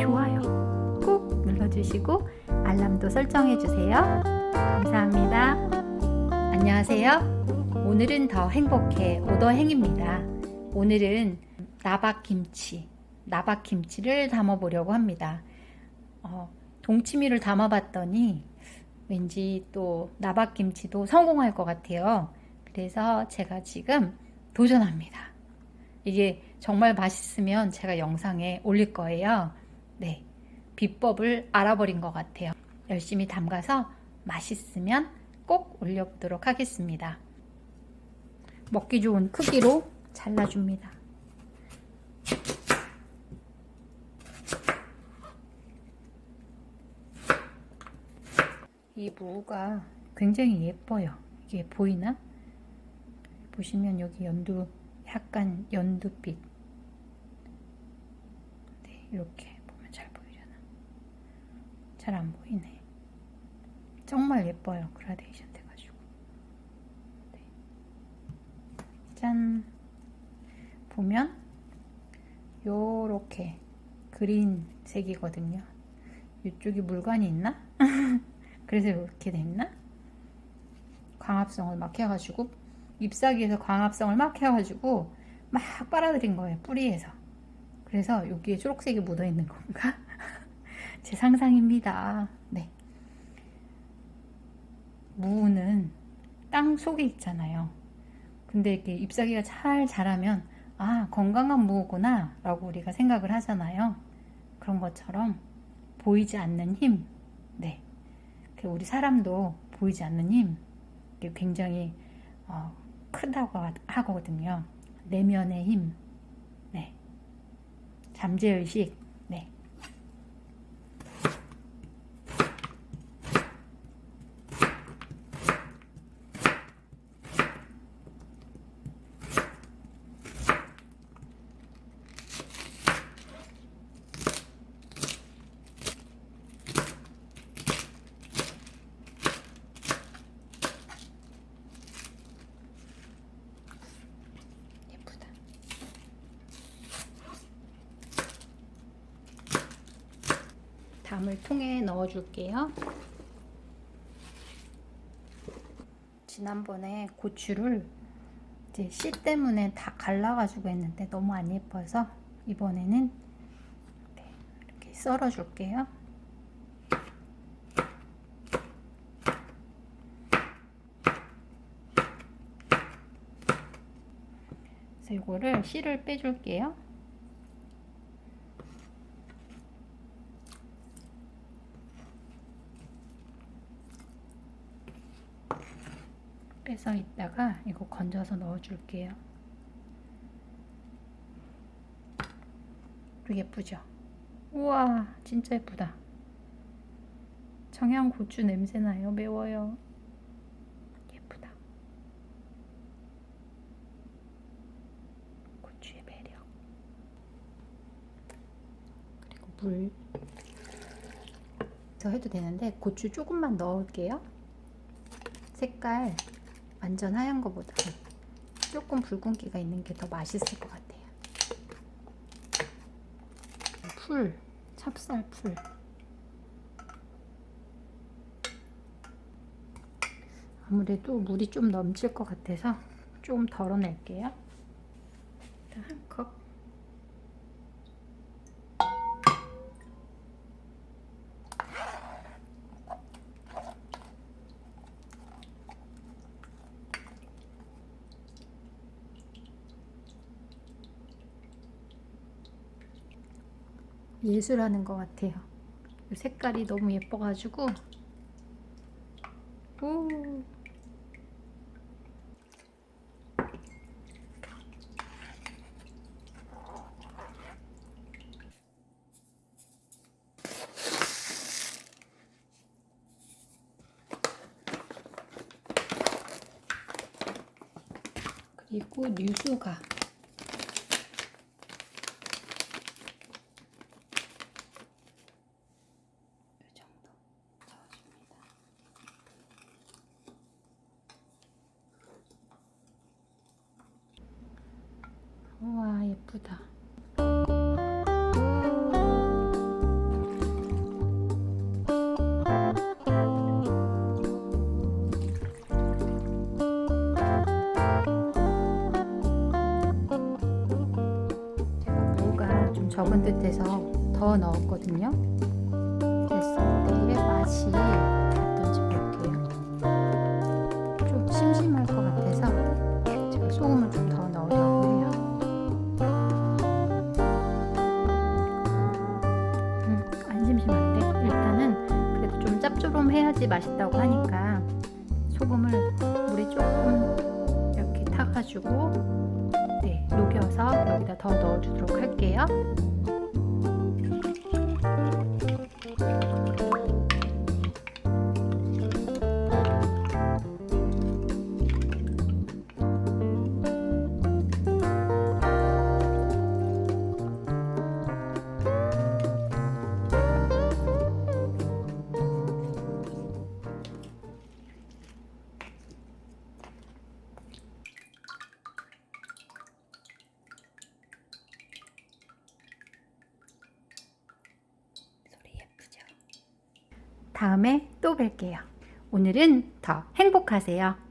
좋아요 꾹 눌러주시고 알람도 설정해주세요. 감사합니다. 안녕하세요. 오늘은 더 행복해 오더행입니다. 오늘은 나박김치, 나박김치를 담아보려고 합니다. 어, 동치미를 담아봤더니 왠지 또 나박김치도 성공할 것 같아요. 그래서 제가 지금 도전합니다. 이게 정말 맛있으면 제가 영상에 올릴 거예요. 네. 비법을 알아버린 것 같아요. 열심히 담가서 맛있으면 꼭 올려보도록 하겠습니다. 먹기 좋은 크기로 잘라줍니다. 이 무가 굉장히 예뻐요. 이게 보이나? 보시면 여기 연두, 약간 연두빛. 네, 이렇게? 잘 안 보이네. 정말 예뻐요. 그라데이션 돼가지고. 네. 짠. 보면 요렇게 그린색이거든요. 이쪽이 물관이 있나? 그래서 이렇게 됐나? 광합성을 막 해가지고 잎사귀에서 광합성을 막 해가지고 막 빨아들인 거예요 뿌리에서 그래서 여기에 초록색이 묻어 있는 건가? 제 상상입니다. 네. 무는 땅 속에 있잖아요. 근데 이렇게 잎사귀가 잘 자라면 아 건강한 무구나 라고 우리가 생각을 하잖아요. 그런 것처럼 보이지 않는 힘, 네. 우리 사람도 보이지 않는 힘, 굉장히 어, 크다고 하거든요. 내면의 힘, 네. 잠재의식, 네. 예쁘다. 담을 통에 넣어 줄게요. 지난번에 고추를 이제 씨 때문에 다 갈라가지고 했는데 너무 안 예뻐서 이번에는 네, 이렇게 썰어 줄게요. 그래서 이거를 씨를 빼줄게요. 빼서 있다가 이거 건져서 넣어줄게요. 예쁘죠? 우와, 진짜 예쁘다. 청양고추 냄새 나요. 매워요. 예쁘다. 고추의 매력. 그리고 물. 더 해도 되는데 고추 조금만 넣을게요. 색깔 완전 하얀 거보다 조금 붉은기가 있는 게 더 맛있을 것 같아요. 풀, 찹쌀 풀. 아무래도 물이 좀 넘칠 것 같아서 조금 덜어낼게요. 한 컵. 예술하는 것 같아요. 색깔이 너무 예뻐가지고 오. 그리고 뉴스가 예쁘다. 제가 무가 좀 적은 듯해서 더 넣었거든요. 됐어요. 짭조름해야지 맛있다고 하니까 소금을 물에 조금 이렇게 타가지고 네 녹여서 여기다 더 넣어주도록 할게요. 다음에 또 뵐게요. 오늘은 더 행복하세요.